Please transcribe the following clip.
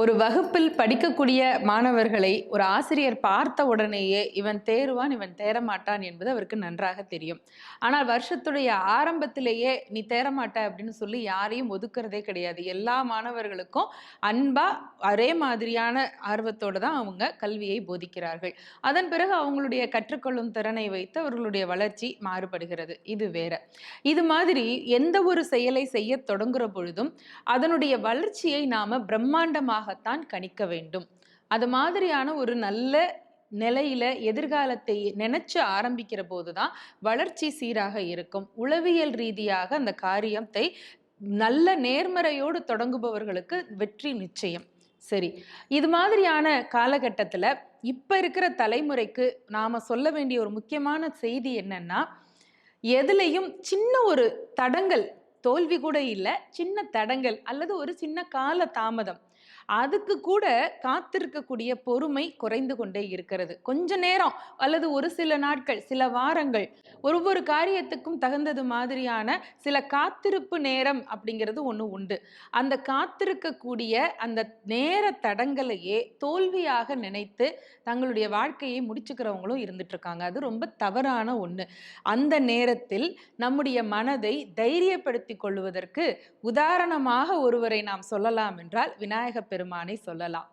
ஒரு வகுப்பில் படிக்கக்கூடிய மாணவர்களை ஒரு ஆசிரியர் பார்த்த உடனேயே இவன் தேருவான் இவன் தேரமாட்டான் என்பது அவருக்கு நன்றாக தெரியும். ஆனால் வருஷத்துடைய ஆரம்பத்திலேயே நீ தேரமாட்ட அப்படின்னு சொல்லி யாரையும் ஒதுக்குறதே கிடையாது. எல்லா மாணவர்களுக்கும் அன்பா ஒரே மாதிரியான ஆர்வத்தோடு தான் அவங்க கல்வியை போதிக்கிறார்கள். அதன் பிறகு அவங்களுடைய கற்றுக்கொள்ளும் திறனை வைத்து அவர்களுடைய வளர்ச்சி மாறுபடுகிறது. இது வேற. இது மாதிரி எந்த ஒரு செயலை செய்ய தொடங்குற பொழுதும் அதனுடைய வளர்ச்சியை நாம பிரம்மாண்டமாக தான் கணிக்க வேண்டும். அது மாதிரியான ஒரு நல்ல நிலையில எதிர்காலத்தை நினைச்சு ஆரம்பிக்கிற போதுதான் வளர்ச்சி சீராக இருக்கும். உளவியல் ரீதியாக அந்த காரியத்தை நல்ல நேர்மறையோடு தொடங்குபவர்களுக்கு வெற்றி நிச்சயம். சரி இது மாதிரியான காலகட்டத்தில் இப்போ இருக்கிற தலைமுறைக்கு நாம் சொல்ல வேண்டிய ஒரு முக்கியமான செய்தி என்னன்னா எதுலேயும் சின்ன ஒரு தடங்கள் தோல்வி கூட இல்லை சின்ன தடங்கள் அல்லது ஒரு சின்ன கால தாமதம் அதுக்கு கூட காத்திருக்கக்கூடிய பொறுமை குறைந்து கொண்டே இருக்கிறது. கொஞ்ச நேரம் அல்லது ஒரு சில நாட்கள் சில வாரங்கள் ஒவ்வொரு காரியத்துக்கும் தகுந்தது மாதிரியான சில காத்திருப்பு நேரம் அப்படிங்கிறது ஒன்று உண்டு. அந்த காத்திருக்கக்கூடிய அந்த நேர தடங்களையே தோல்வியாக நினைத்து தங்களுடைய வாழ்க்கையை முடிச்சுக்கிறவங்களும் இருந்துட்டு இருக்காங்க அது ரொம்ப தவறான ஒன்று அந்த நேரத்தில் நம்முடைய மனதை தைரியப்படுத்தி கொள்வதற்கு உதாரணமாக ஒருவரை நாம் சொல்லலாம் என்றால் விநாயக பெருமானை சொல்லலாம்.